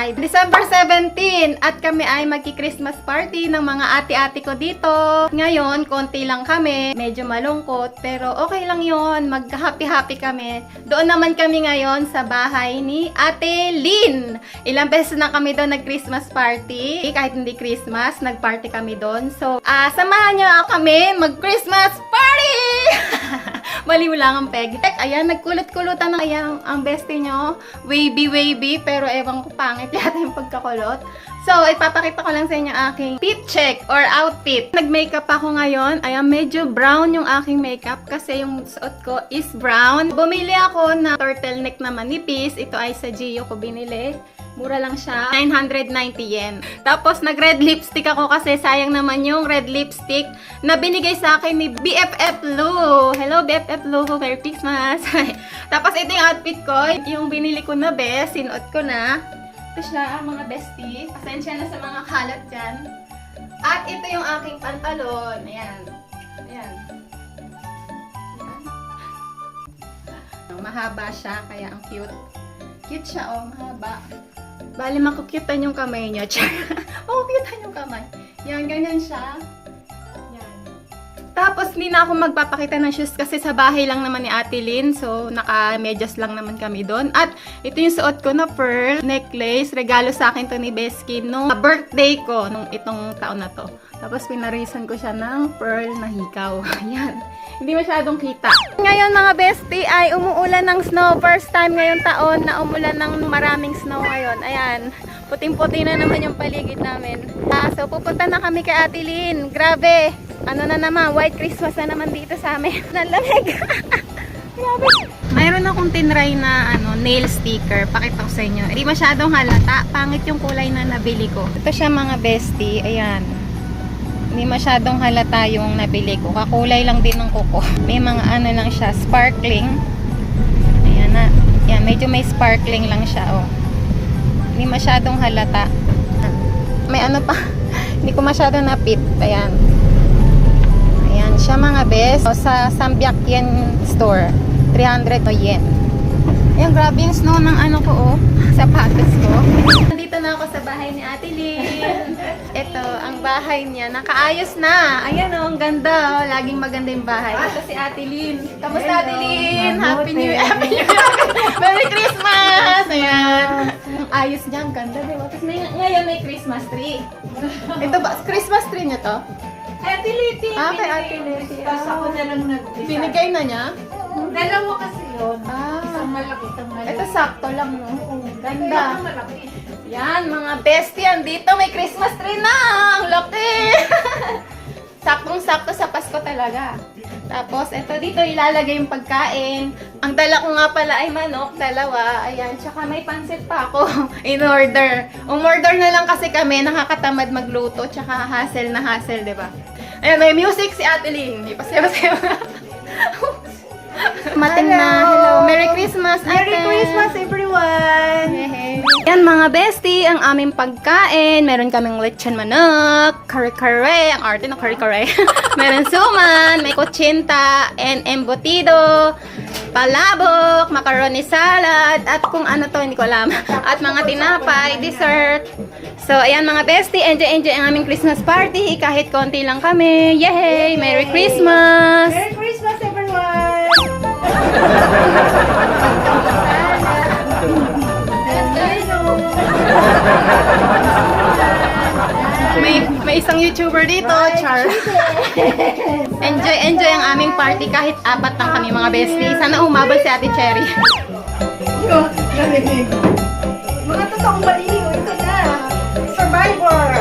ay December 17 at kami ay magki-Christmas party ng mga ate-ate ko dito. Ngayon, konti lang kami. Medyo malungkot pero okay lang yon Magka-happy-happy kami. Doon naman kami ngayon sa bahay ni Ate Lynn. Ilang beses na kami doon nag-Christmas party. Kahit hindi Christmas, nag-party kami doon. So, ah samahan niyo kami mag-Christmas party! Maliw lang ang peg. Ayan, nagkulot-kulutan na ayan ang bestie nyo. Wavy, wavy, pero ewan ko pangit yata yung pagkakulot. So, ipapakita ko lang sa inyo aking fit check or outfit. Nag-makeup ako ngayon. Ayan, medyo brown yung aking makeup kasi yung suot ko is brown. Bumili ako na turtleneck na manipis. Ito ay sa Gio ko binili. Mura lang siya. 990 yen. Tapos, nag-red lipstick ako kasi sayang naman yung red lipstick na binigay sa akin ni BFF Lou. Hello, BFF Lou. Merry Christmas. Tapos, ito yung outfit ko. Yung binili ko na best. Sinuot ko na. Ito siya, mga bestie. Pasensya na sa mga kalat dyan. At ito yung aking pantalon. Ayan. Ayan. Ayan. Mahaba siya, kaya ang cute. Cute siya, oh. Mahaba. Bali, makukyutan yung kamay niya. Char. makukyutan yung kamay. Yan, ganyan siya. Tapos, hindi na ako magpapakita ng shoes kasi sa bahay lang naman ni Ate Lynn. So, naka-medyas lang naman kami doon. At, ito yung suot ko na pearl necklace. Regalo sa akin to ni Besky nung birthday ko, nung itong taon na to. Tapos, pinarisan ko siya ng pearl na hikaw. Ayan. Hindi masyadong kita. Ngayon mga bestie ay umuulan ng snow. First time ngayong taon na umulan ng maraming snow ngayon. Ayan. Puting-puti na naman yung paligid namin. Ah, so pupunta na kami kay Ate Lynn. Grabe. Ano na naman, white Christmas na naman dito sa amin. Nalamig. Grabe. Mayroon akong tinry na ano, nail sticker. Pakita ko sa inyo. Hindi masyadong halata. Pangit yung kulay na nabili ko. Ito siya mga bestie. Ayan. Hindi masyadong halata yung nabili ko. Kakulay lang din ng kuko. May mga ano lang siya, sparkling. Ayan na. Yan, medyo may sparkling lang siya, oh. Hindi masyadong halata. May ano pa. Hindi ko masyadong napit. Ayan. Ayan siya mga best. So, sa Sambyakyen store. 300 no yen. Ayan, grabe yung snow ng ano ko, oh. Sapatos ko. Nandito na ako sa bahay ni Ate Lynn. Ito, ang bahay niya. Nakaayos na. Ayan, oh, ang ganda. Oh. Laging maganda yung bahay. Ito si Ate Lynn. Kamusta, Ate Lynn? Happy New Year. Happy New Year. Merry Christmas! Ayan. Ayos niya. Ang ganda, diba? Tapos may, ngayon may Christmas tree. Ito ba? Christmas tree niya to? Ate Liti. Ah, kay Ate Liti. Tapos ako na lang nag Binigay na niya? Dalawa kasi yun. Ah. Isang malaki, isang malaki. Ito sakto lang, no? Ganda. Ganda. malaki. Yan, mga bestie, andito may Christmas tree na! Ang laki! Saktong-sakto sa Pasko talaga. Tapos, ito dito ilalagay yung pagkain. Ang dala ko nga pala ay manok, dalawa. Ayan, tsaka may pansit pa ako in order. Umorder na lang kasi kami, nakakatamad magluto, tsaka hassle na hassle, di ba? Ayan, may music si Ate Lynn. Ipasayaw-sayaw na. Mating na. Hello. Merry Christmas, Merry. Christmas! Yan mga bestie, ang aming pagkain. Meron kaming lechon manok, kare-kare, ang arte ng kare-kare. Meron suman, may kutsinta, and embutido, palabok, macaroni salad, at kung ano to, hindi ko alam. At mga tinapay, dessert. So, ayan mga bestie, enjoy-enjoy ang aming Christmas party. Kahit konti lang kami. Yay! Merry Christmas! Merry Christmas, everyone! May, may isang YouTuber dito, Char. enjoy, enjoy ang aming party kahit apat lang kami mga bestie. Sana umabot si Ate Cherry. Mga totoong baliw, ito na. Survivor!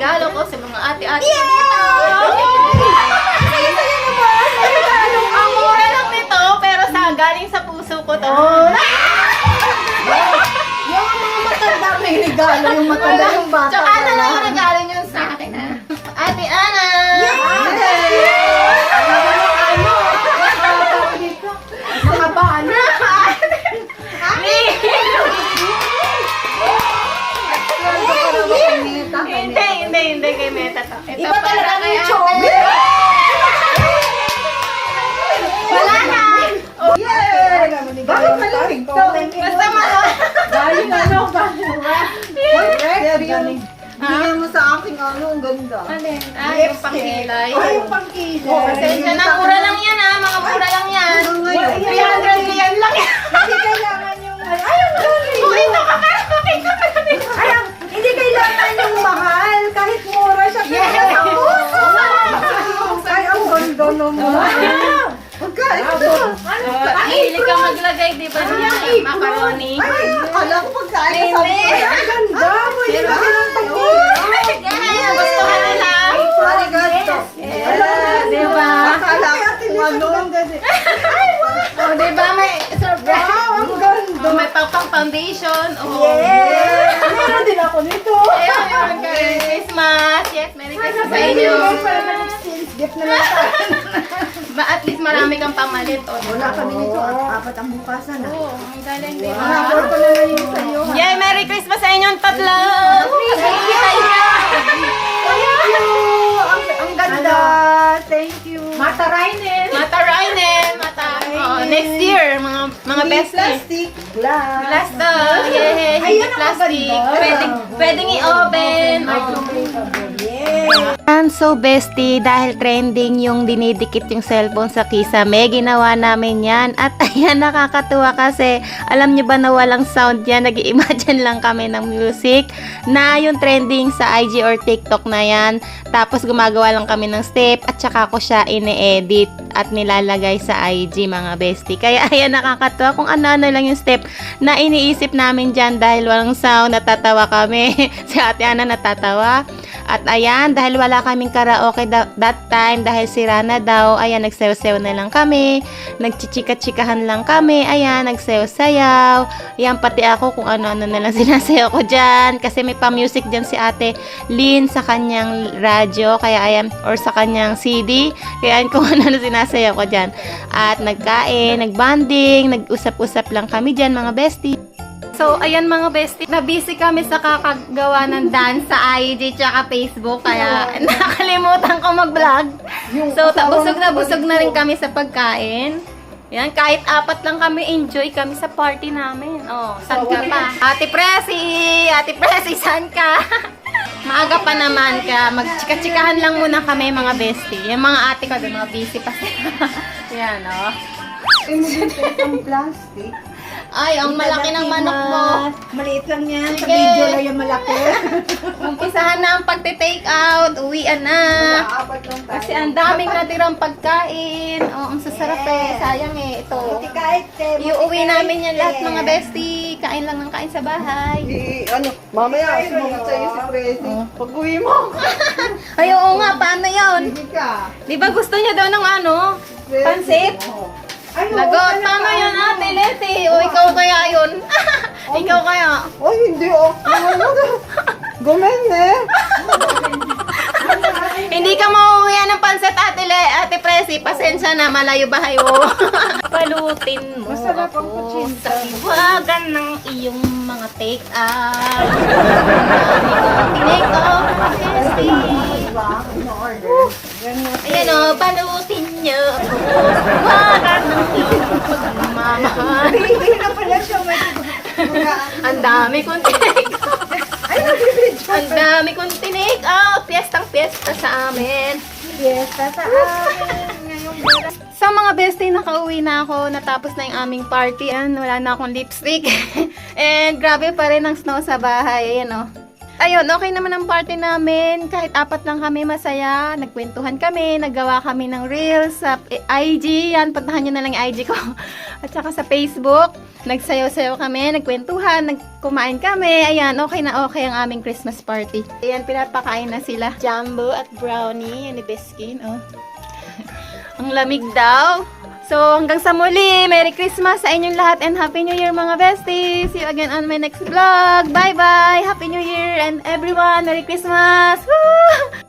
regalo ko oh, sa mga ate-ate. Yeah! Saya-saya pero sa galing sa puso ko to. Yung mga matanda may regalo, yung matanda yung bata. Tsaka ano lang regalo Alin? Ah, yung pangkilay. Ay, yung pangkilay. Pasensya na, mura lang yan ah. Mga mura lang yan. Ano ngayon? 300 yan lang yan. Hindi kailangan yung... Ay, ang galing. Oh, ito ka ka. Ito ka ka. Ay, ang- hindi kailangan yung mahal. Kahit mura siya. Yes. pero- Ay, ang ganda naman. Pagkain ko ito. Ano? Mahilig ka maglagay, di ba? Macaroni. Ay, akala ko pagkain ang ganda. Pwede Pero- foundation. Oh. Yes! Meron din ako nito. Ayun, ayun, Merry Christmas. Yes, Merry Christmas sa inyo. para mag-exchange gift na lang tayo. Ba, at least marami kang pamalit. Oh, Wala kami nito. At apat ang bukasan. ah. Oo, ang galing, di ba? Habol ko na lang sa'yo. ha? Yay, Merry Christmas sa inyong tatlo! Thank you! Thank you! Ang, ang ganda. Thank you. Mata next year, mga mga best Plastic. Glass. Glass daw! Yay! Ayun ang plastic! maganda. Pwedeng, pwedeng i-open! And so bestie, dahil trending yung dinidikit yung cellphone sa kisame, ginawa namin yan. At ayan, nakakatuwa kasi, alam nyo ba na walang sound yan, nag imagine lang kami ng music na yung trending sa IG or TikTok na yan. Tapos gumagawa lang kami ng step at saka ko siya ine-edit at nilalagay sa IG mga bestie. Kaya ayan, nakakatuwa kung ano-ano lang yung step na iniisip namin dyan dahil walang sound, natatawa kami. si ate Ana natatawa. At ayan, dahil wala kaming karaoke da- that time, dahil sira na daw, ayan, nagsayaw-sayaw na lang kami, nagchichika-chikahan lang kami, ayan, nagsayaw-sayaw, ayan, pati ako kung ano-ano na lang sinasayaw ko dyan, kasi may pa-music dyan si ate Lynn sa kanyang radyo, kaya ayan, or sa kanyang CD, kaya ayan kung ano-ano sinasayaw ko dyan. At nagkain, nagbanding, nag-usap-usap lang kami dyan, mga bestie. So, ayan mga bestie, na-busy kami sa kakagawa ng dance sa IG tsaka Facebook, kaya nakalimutan ko mag-vlog. So, busog na busog na rin kami sa pagkain. Yan, kahit apat lang kami, enjoy kami sa party namin. Oh, saan ka pa? Ate Presi! Ate Presi, saan ka? Maaga pa naman ka. Magchika-chikahan lang muna kami mga bestie. Yung mga ate ko, doon, mga busy pa sila. Yan, oh. Imitate ang plastic. Ay, ang malaki ng manok mo. Maliit lang yan. Sa Sige. video lang yung malaki. Umpisahan na ang pagte-take out. Uwian na. Apat lang tayo. Kasi ang daming natirang pagkain. Oh, ang sasarap eh. Sayang eh. Ito. Buti kahit eh. buti Iuwi kahit, namin yan lahat eh. mga bestie. Kain lang ng kain sa bahay. Eh, ano, mamaya sumunod sa'yo si Presi. Pag uwi mo. Ay, oo nga. Paano yun? Hindi ka. Di ba gusto niya daw ng ano? Pansit? Ay, oo, Lagot. Paano pa. yun ate Leti? O ikaw kaya yun? ikaw kaya? Ay, hindi oh. Ano? Gumen eh. Presi. Pasensya na. Malayo bahay mo. Palutin mo Masarap ang ako kutsinta. sa iwagan ng iyong mga take out. Ino-order. Ganun. Ayan o, balutin niyo ako. Wagan ng iyong pagmamahal. Hindi na pala siya may Ang dami kong tinake out. Ay, nag-video. Ang dami kong tinake out. Piyestang piyesta sa amin. Fiesta sa amin ngayong buwan. Sa mga bestie, nakauwi na ako. Natapos na yung aming party. Ayan, wala na akong lipstick. And grabe pa rin ang snow sa bahay. Ayan o. Ayun, okay naman ang party namin. Kahit apat lang kami masaya. Nagkwentuhan kami. Naggawa kami ng reels sa IG. Yan, puntahan nyo na lang yung IG ko. At saka sa Facebook. Nagsayaw-sayaw kami. Nagkwentuhan. Nagkumain kami. Ayan, okay na okay ang aming Christmas party. Ayan, pinapakain na sila. Jumbo at brownie. Yan ni Beskin. Oh. Ang lamig daw. So, hanggang sa muli, Merry Christmas sa inyong lahat and Happy New Year mga besties! See you again on my next vlog! Bye-bye! Happy New Year and everyone! Merry Christmas! Woo!